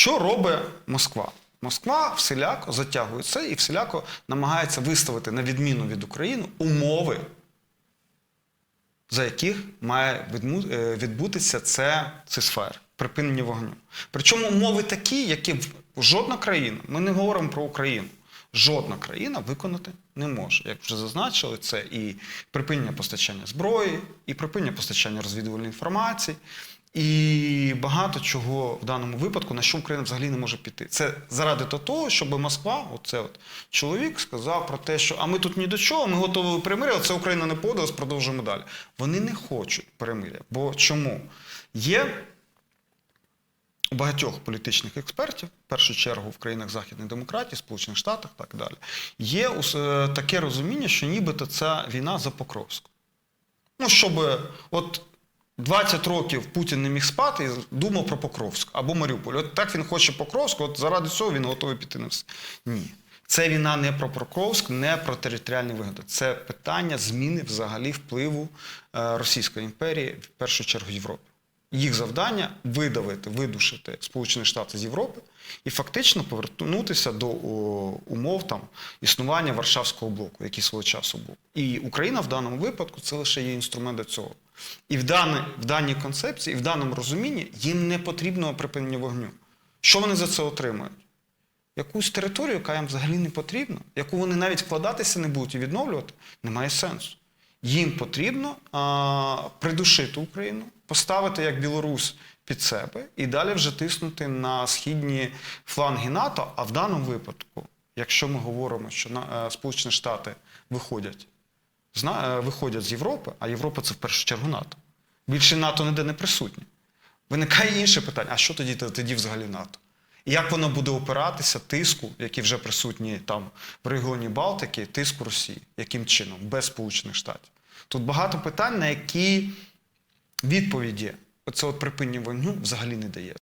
Що робить Москва? Москва всіляко затягує це і всіляко намагається виставити на відміну від України умови, за яких має е, відбутися це цисфер, припинення вогню. Причому умови такі, які жодна країна, ми не говоримо про Україну, жодна країна виконати не може. Як вже зазначили, це і припинення постачання зброї, і припинення постачання розвідувальної інформації, і багато чого в даному випадку, на що Україна взагалі не може піти. Це заради того, щоб Москва, оце от чоловік, сказав про те, що а ми тут ні до чого, ми готові перемир'я, це Україна не подалась, продовжуємо далі. Вони не хочуть перемир'я. Бо чому? Є у багатьох політичних експертів, в першу чергу в країнах західної демократії, Сполучених Штатах, так далі, є е, таке розуміння, що нібито ця війна за Покровськ. Ну, щоб от 20 років Путін не міг спати і думав про Покровськ або Маріуполь. От так він хоче Покровськ, от заради цього він готовий піти на все. Ні. Це війна не про Покровськ, не про територіальні вигоди. Це питання зміни взагалі впливу е, Російської імперії, в першу чергу Європи. Їх завдання видавити, видушити Сполучені Штати з Європи і фактично повернутися до умов там існування Варшавського блоку, який свого часу був. І Україна в даному випадку це лише є інструмент до цього. І в, даній, в даній концепції, і в даному розумінні їм не потрібно припинення вогню. Що вони за це отримують? Якусь територію, яка їм взагалі не потрібна, яку вони навіть вкладатися не будуть і відновлювати, немає сенсу. Їм потрібно а, придушити Україну, поставити як Білорусь під себе і далі вже тиснути на східні фланги НАТО. А в даному випадку, якщо ми говоримо, що на, е, Сполучені Штати виходять, зна, е, виходять з Європи, а Європа це в першу чергу НАТО. Більше НАТО ніде не присутнє. Виникає інше питання: а що тоді тоді взагалі НАТО? Як воно буде опиратися тиску, які вже присутні там в регіоні Балтики, тиску Росії? Яким чином? Без Сполучених Штатів? Тут багато питань, на які відповіді оце от припинення вогню взагалі не дає.